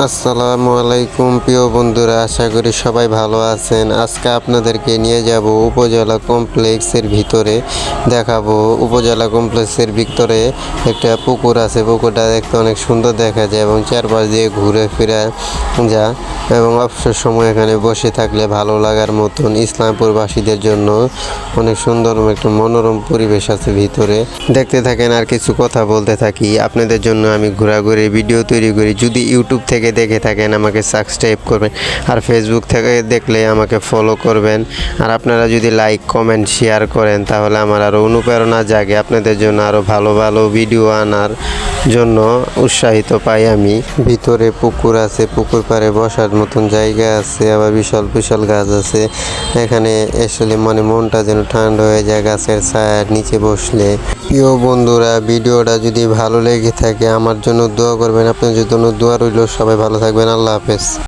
আসসালামু আলাইকুম, প্রিয় বন্ধুরা, আশা করি সবাই ভালো আছেন। আজকে আপনাদেরকে নিয়ে যাব উপজেলা কমপ্লেক্সের ভিতরে। দেখাবো উপজেলা কমপ্লেক্সের ভিতরে একটা পুকুর আছে। পুকুরটা দেখতে অনেক সুন্দর দেখা যায় এবং চারপাশ দিয়ে ঘুরে ফিরে যা এবং অবসর সময় এখানে বসে থাকলে ভালো লাগার মতন ইসলামপুরবাসীদের জন্য অনেক সুন্দর একটা মনোরম পরিবেশ আছে ভিতরে। দেখতে থাকেন আর কিছু কথা বলতে থাকি। আপনাদের জন্য আমি ঘোরাঘুরি ভিডিও তৈরি করি। যদি ইউটিউব থেকে দেখে থাকেন, আমাকে সাবস্ক্রাইব করবেন আর ফেসবুক থেকে দেখলে আমাকে ফলো করবেন। আর আপনারা যদি লাইক কমেন্ট শেয়ার করেন তাহলে আমার আরও অনুপ্রেরণা জাগে। আপনাদের জন্য আরও ভালো ভালো ভিডিও আনার জন্য উৎসাহিত পাই আমি। ভিতরে পুকুর আছে, পুকুর পাড়ে বসার মতন জায়গা আছে, আবার বিশাল বিশাল গাছ আছে। এখানে আসলে মানে মনটা যেন ঠান্ডা হয়ে যায় গাছের ছায়ার নিচে বসলে। প্রিয় বন্ধুরা, ভিডিওটা যদি ভালো লেগে থাকে, আমার জন্য দোয়া করবেন। আপনার জন্য দোয়া রইল। সবাই ভালো থাকবেন। আল্লাহ হাফেজ।